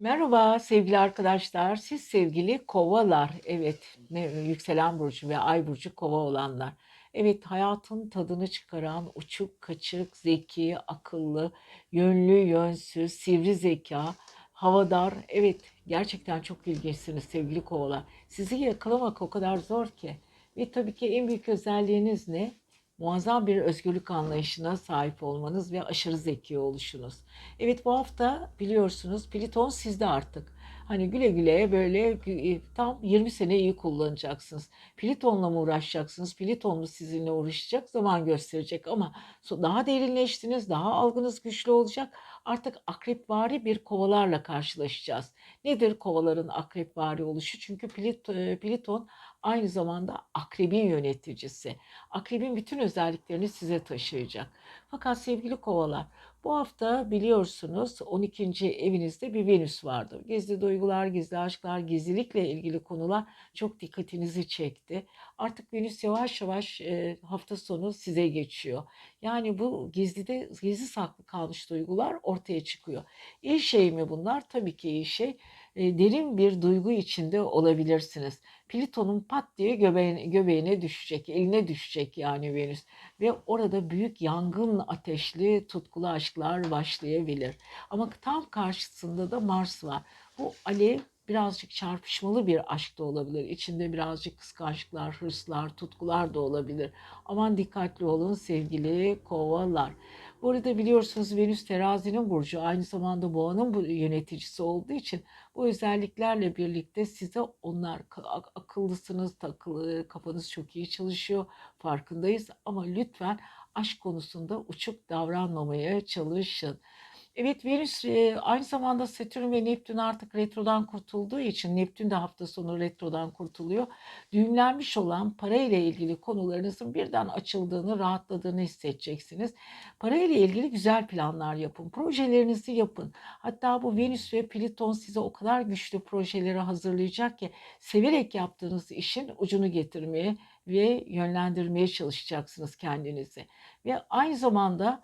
Merhaba sevgili arkadaşlar. Siz sevgili kovalar. Evet, yükselen burcu ve ay burcu kova olanlar. Evet, hayatın tadını çıkaran, uçuk, kaçık, zeki, akıllı, yönlü, yönsüz, sivri zeka, havadar. Evet, gerçekten çok ilginçsiniz sevgili kovalar. Sizi yakalamak o kadar zor ki. Ve tabii ki en büyük özelliğiniz ne? Muazzam bir özgürlük anlayışına sahip olmanız ve aşırı zeki oluşunuz. Evet bu hafta biliyorsunuz Pliton sizde artık. Hani güle güle böyle e, tam 20 sene iyi kullanacaksınız. Pliton'la mı uğraşacaksınız? Pliton mu sizinle uğraşacak? Zaman gösterecek ama daha derinleştiniz, daha algınız güçlü olacak. Artık akrepvari bir kovalarla karşılaşacağız. Nedir kovaların akrepvari oluşu? Çünkü Plit- Pliton aynı zamanda akrebin yöneticisi. Akrebin bütün özelliklerini size taşıyacak. Fakat sevgili kovalar, bu hafta biliyorsunuz 12. evinizde bir Venüs vardı. Gizli duygular, gizli aşklar, gizlilikle ilgili konular çok dikkatinizi çekti. Artık Venüs yavaş yavaş e, hafta sonu size geçiyor. Yani bu gizlide gizli saklı kalmış duygular ortaya çıkıyor. İyi şey mi bunlar? Tabii ki iyi şey. Derin bir duygu içinde olabilirsiniz. Plüton'un pat diye göbeğine, göbeğine düşecek, eline düşecek yani Venüs. Ve orada büyük yangın ateşli tutkulu aşklar başlayabilir. Ama tam karşısında da Mars var. Bu alev birazcık çarpışmalı bir aşk da olabilir. İçinde birazcık kıskançlıklar, hırslar, tutkular da olabilir. Aman dikkatli olun sevgili kovalar. Bu arada biliyorsunuz Venüs terazinin burcu aynı zamanda boğanın yöneticisi olduğu için bu özelliklerle birlikte size onlar akıllısınız, takılı, kafanız çok iyi çalışıyor farkındayız ama lütfen aşk konusunda uçuk davranmamaya çalışın. Evet Venüs aynı zamanda Satürn ve Neptün artık retrodan kurtulduğu için Neptün de hafta sonu retrodan kurtuluyor. Düğümlenmiş olan para ile ilgili konularınızın birden açıldığını, rahatladığını hissedeceksiniz. Para ile ilgili güzel planlar yapın. Projelerinizi yapın. Hatta bu Venüs ve Plüton size o kadar güçlü projeleri hazırlayacak ki severek yaptığınız işin ucunu getirmeye ve yönlendirmeye çalışacaksınız kendinizi. Ve aynı zamanda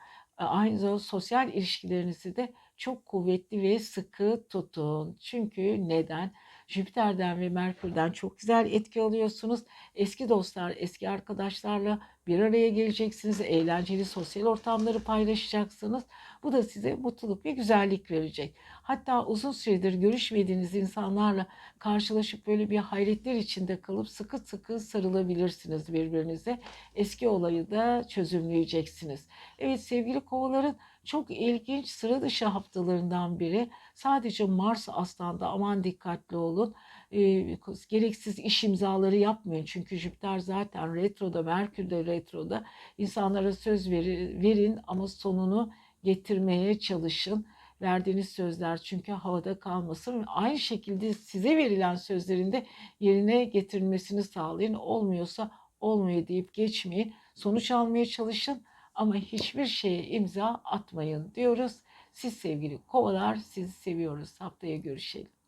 aynı zamanda sosyal ilişkilerinizi de çok kuvvetli ve sıkı tutun. Çünkü neden? Jüpiter'den ve Merkür'den çok güzel etki alıyorsunuz. Eski dostlar, eski arkadaşlarla bir araya geleceksiniz. Eğlenceli sosyal ortamları paylaşacaksınız. Bu da size mutluluk ve güzellik verecek. Hatta uzun süredir görüşmediğiniz insanlarla karşılaşıp böyle bir hayretler içinde kalıp sıkı sıkı sarılabilirsiniz birbirinize. Eski olayı da çözümleyeceksiniz. Evet sevgili kovaların çok ilginç sıra dışı haftalarından biri. Sadece Mars Aslan'da aman dikkatli olun. E, gereksiz iş imzaları yapmayın. Çünkü Jüpiter zaten retroda, Merkür de retroda. İnsanlara söz verin, verin ama sonunu getirmeye çalışın. Verdiğiniz sözler çünkü havada kalmasın. Aynı şekilde size verilen sözlerin de yerine getirilmesini sağlayın. Olmuyorsa olmuyor deyip geçmeyin. Sonuç almaya çalışın ama hiçbir şeye imza atmayın diyoruz. Siz sevgili kovalar sizi seviyoruz. Haftaya görüşelim.